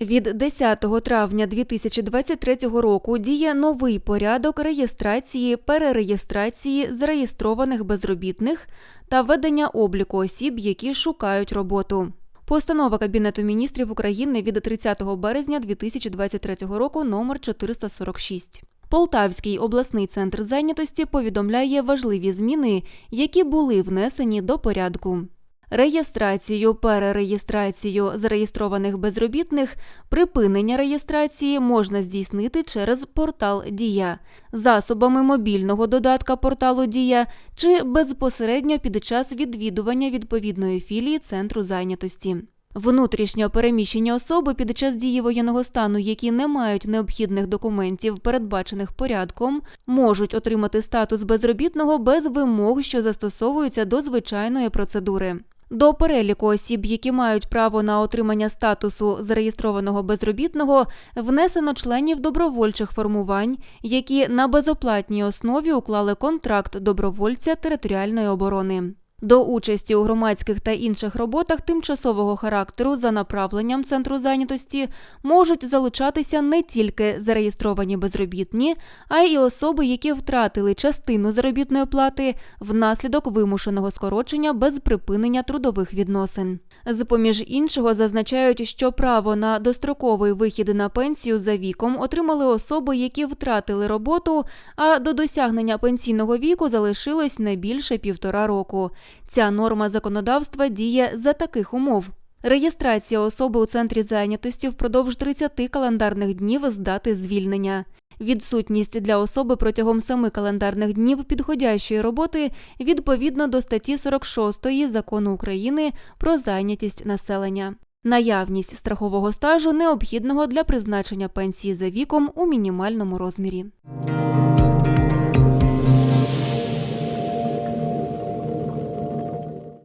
Від 10 травня 2023 року діє новий порядок реєстрації, перереєстрації зареєстрованих безробітних та ведення обліку осіб, які шукають роботу. Постанова Кабінету міністрів України від 30 березня 2023 року номер 446. Полтавський обласний центр зайнятості повідомляє важливі зміни, які були внесені до порядку. Реєстрацію, перереєстрацію зареєстрованих безробітних, припинення реєстрації можна здійснити через портал Дія, засобами мобільного додатка порталу Дія чи безпосередньо під час відвідування відповідної філії центру зайнятості. Внутрішньо переміщені особи під час дії воєнного стану, які не мають необхідних документів, передбачених порядком, можуть отримати статус безробітного без вимог, що застосовуються до звичайної процедури. До переліку осіб, які мають право на отримання статусу зареєстрованого безробітного, внесено членів добровольчих формувань, які на безоплатній основі уклали контракт добровольця територіальної оборони. До участі у громадських та інших роботах тимчасового характеру за направленням центру зайнятості можуть залучатися не тільки зареєстровані безробітні, а й особи, які втратили частину заробітної плати внаслідок вимушеного скорочення без припинення трудових відносин. З поміж іншого зазначають, що право на достроковий вихід на пенсію за віком отримали особи, які втратили роботу, а до досягнення пенсійного віку залишилось не більше півтора року. Ця норма законодавства діє за таких умов. Реєстрація особи у центрі зайнятості впродовж 30 календарних днів з дати звільнення. Відсутність для особи протягом 7 календарних днів підходящої роботи відповідно до статті 46 закону України про зайнятість населення. Наявність страхового стажу необхідного для призначення пенсії за віком у мінімальному розмірі.